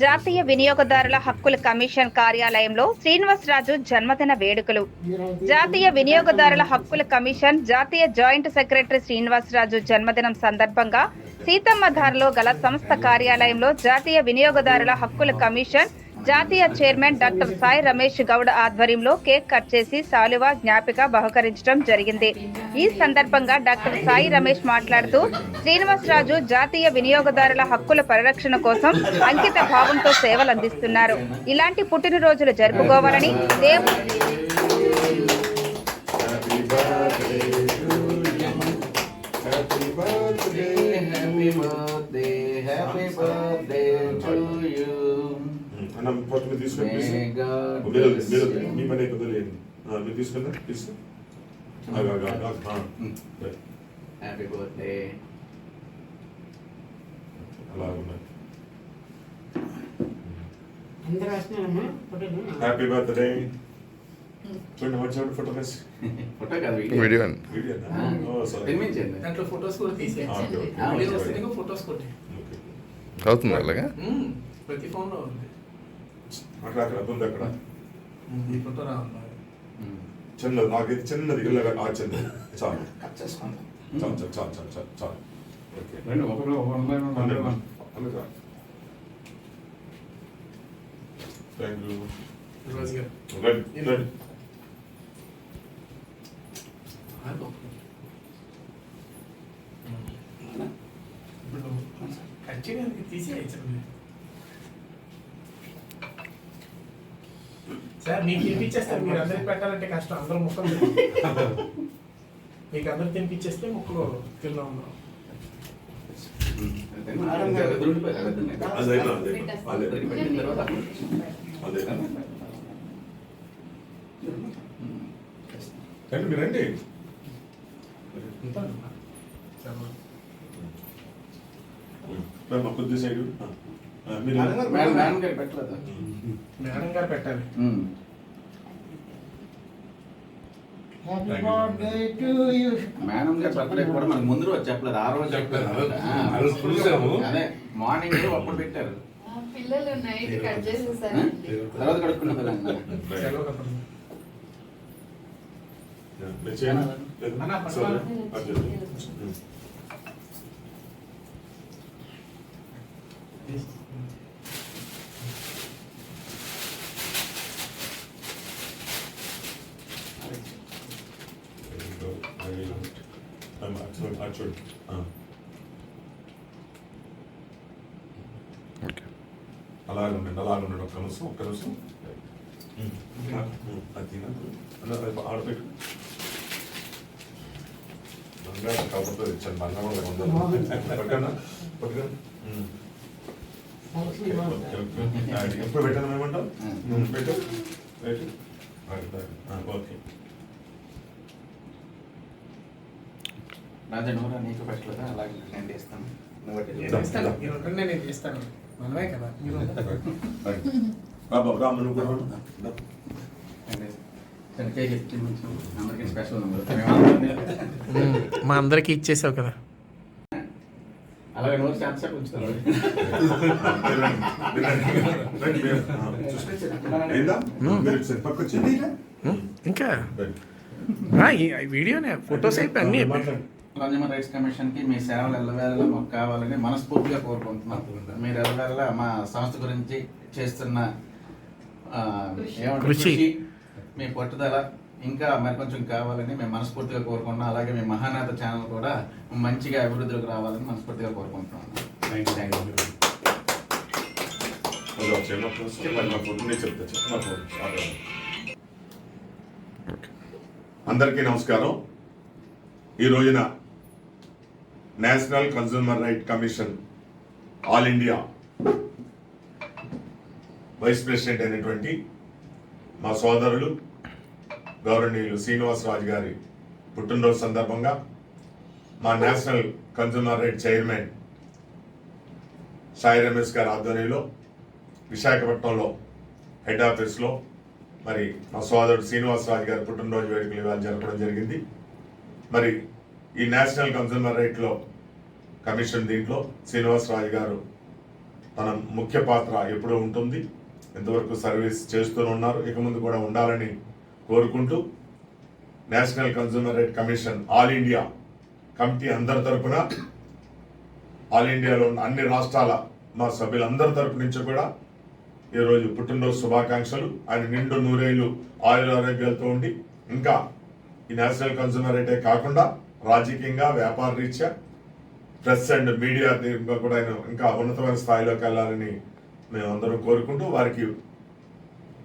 జాతీయ వినియోగదారుల హక్కుల కమిషన్ కార్యాలయంలో శ్రీనివాసరాజు జన్మదిన వేడుకలు. జాతీయ వినియోగదారుల హక్కుల కమిషన్ జాతీయ జాయింట్ సెక్రటరీ శ్రీనివాసరాజు జన్మదినం సందర్భంగా సీతమ్మధారలో గల సంస్థ కార్యాలయంలో జాతీయ వినియోగదారుల హక్కుల కమిషన్ జాతీయ చైర్మన్ డాక్టర్ సాయి రమేష్ గౌడ్ ఆధ్వర్యంలో కేక్ కట్ చేసి సాలువా జ్ఞాపిక బహుకరించడం జరిగింది. ఈ సందర్భంగా డాక్టర్ సాయి రమేష్ మాట్లాడుతూ శ్రీనివాసరాజు జాతీయ వినియోగదారుల హక్కుల పరిరక్షణ కోసం అంకిత భావంతో సేవలు అందిస్తున్నారు. ఇలాంటి పుట్టినరోజులు జరుపుకోవాలని దేవు అన్న ఫస్ట్ మీరు తీసుకొని మీరు మీరు. మీ పని అయిపోతుంది లేదు. మీరు తీసుకుందా తీసుకో. Happy birthday. అలా ఉన్నాయి హ్యాపీ బర్త్డే చూడండి చూడండి ఫోటో వేసి ఫోటో కాదు వీడియో. దాంట్లో ఫొటోస్ కూడా తీసే ఆ, ఓకే, ఓకే. ఆ, వీడియో ఓకే. వస్తే నీకు ఫొటోస్ కొట్టే. అవుతుంది అలాగా. ప్రతి ఫోన్లో ఉంది. అక్కడ అక్కడ ఉంది అక్కడ. చిన్నది నాకైతే చిన్నది ఇలాగ ఆ చిన్నది. చాలు. చాలు చాలు చాలు చాలు చాలు చాలు. online one అలాగే by one. అలాగే థ్యాంక్ యూ రోజు గారు రండి రండి ఆగు. ఇప్పుడు కట్ చేయడానికి తీసేయచ్చు సార్ మీకు తినిపించేస్తారు మీరు అందరికి పెట్టాలంటే కష్టం అందరూ ముక్కలు. మీకు అందరు తినిపించేస్తే ముక్కలు తిన్నా రండి మీరు రండి. కొద్ది సైడ్ మేడం గారు పెట్టలేదు? మేడం గారు పెట్టాలి. మేడం గారు బర్త్డే కూడా మనకు ముందు రోజు చెప్పలేదు ఆ రోజు చెప్పలేదు. అదే మార్నింగ్ అప్పుడు పెట్టారు. తర్వాత కడుక్కున్నది సెలవు అలాగే ఉండండి అలాగే ఉండండి ఒక్క నిమిషం ఒక్క నిమిషం. అది ఆడపెట్టు బంగారం కాకపోతే ఇచ్చాను బంగారం కూడా ఉంది. పట్టుకోనా? పట్టుకో. ఉమ్. Okay, okay, okay. అది ఎప్పుడు పెట్టాను ఏమంటావు పెట్టు ఓకే రాజా నువ్వు నీకు పెట్టలేదా? అలాగే నేను చేస్తాను. నేను. చేస్తాను. నేను మనమే కదా. బాబు, రా, నువ్వు మా అందరికి ఇచ్చేసావు కదా. అలాగే నోరు ఉంచుతారు వచ్చేయండి. ఇంకా? వీడియోనే ఫొటోస్ అయిపోయి అన్ని. కన్జ్యూమర్ రైట్స్ కమిషన్కి మీ సేవలు ఎల్లవేళలా మాకు కావాలని మనస్ఫూర్తిగా కోరుకుంటున్నాం. మీరు ఎల్లవేళలా మా సంస్థ గురించి చేస్తున్న? కృషి. మీ పట్టుదల ఇంకా మరి కొంచెం కావాలని మేము మనస్ఫూర్తిగా కోరుకుంటున్నాం. అలాగే మీ మహానాథ ఛానల్ కూడా మంచిగా అభివృద్ధిలోకి రావాలని మనస్ఫూర్తిగా కోరుకుంటున్నాం. Thank you thank you. అందరికీ నమస్కారం. ఈ రోజున national consumer right commission all India. Vice president అయినటువంటి మా సోదరులు గౌరవనీయులు శ్రీనివాసరాజు గారి పుట్టినరోజు సందర్భంగా మా national consumer right chairman Sai Ramesh గారి ఆధ్వర్యంలో విశాఖపట్నంలో హెడ్ ఆఫీస్లో మరి మా సోదరుడు శ్రీనివాసరాజు గారి పుట్టినరోజు వేడుకలు ఇవాళ జరపడం జరిగింది. మరి ఈ నేషనల్ కన్జ్యూమర్ రైట్లో కమిషన్ దీంట్లో శ్రీనివాసరాజు గారు తన ముఖ్య పాత్ర ఎప్పుడూ ఉంటుంది. ఇంతవరకు సర్వీస్ చేస్తూనే ఉన్నారు. ఇక ముందు కూడా ఉండాలని కోరుకుంటూ national consumer right commission all India committee అందరి తరపున ఆల్ ఇండియాలో ఉన్న అన్ని రాష్ట్రాల మా సభ్యులందరి తరపు నుంచి కూడా ఈరోజు పుట్టినరోజు శుభాకాంక్షలు. ఆయన నిండు నూరేళ్ళు ఆయుర ఆరోగ్యాలతో ఉండి ఇంకా ఈ నేషనల్ కన్సూమర్ రైటే కాకుండా రాజకీయంగా వ్యాపార రీత్యా ప్రెస్ అండ్ మీడియా కూడా ఆయన ఇంకా ఉన్నతమైన స్థాయిలోకి వెళ్ళాలని మేము అందరం కోరుకుంటూ వారికి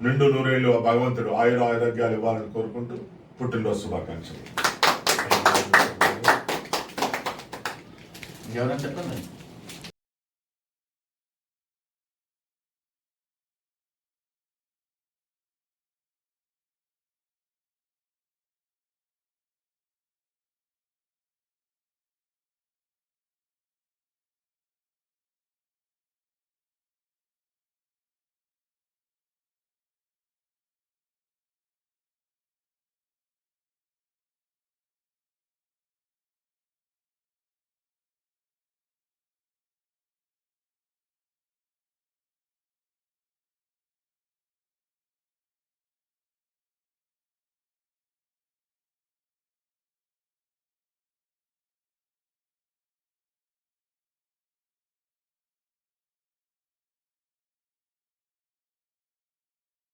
నిండు నూరేళ్ళు భగవంతుడు ఆయుర ఆరోగ్యాలు ఇవ్వాలని కోరుకుంటూ పుట్టినరోజు శుభాకాంక్షలు. ఇంకెవరైనా చెప్పండి?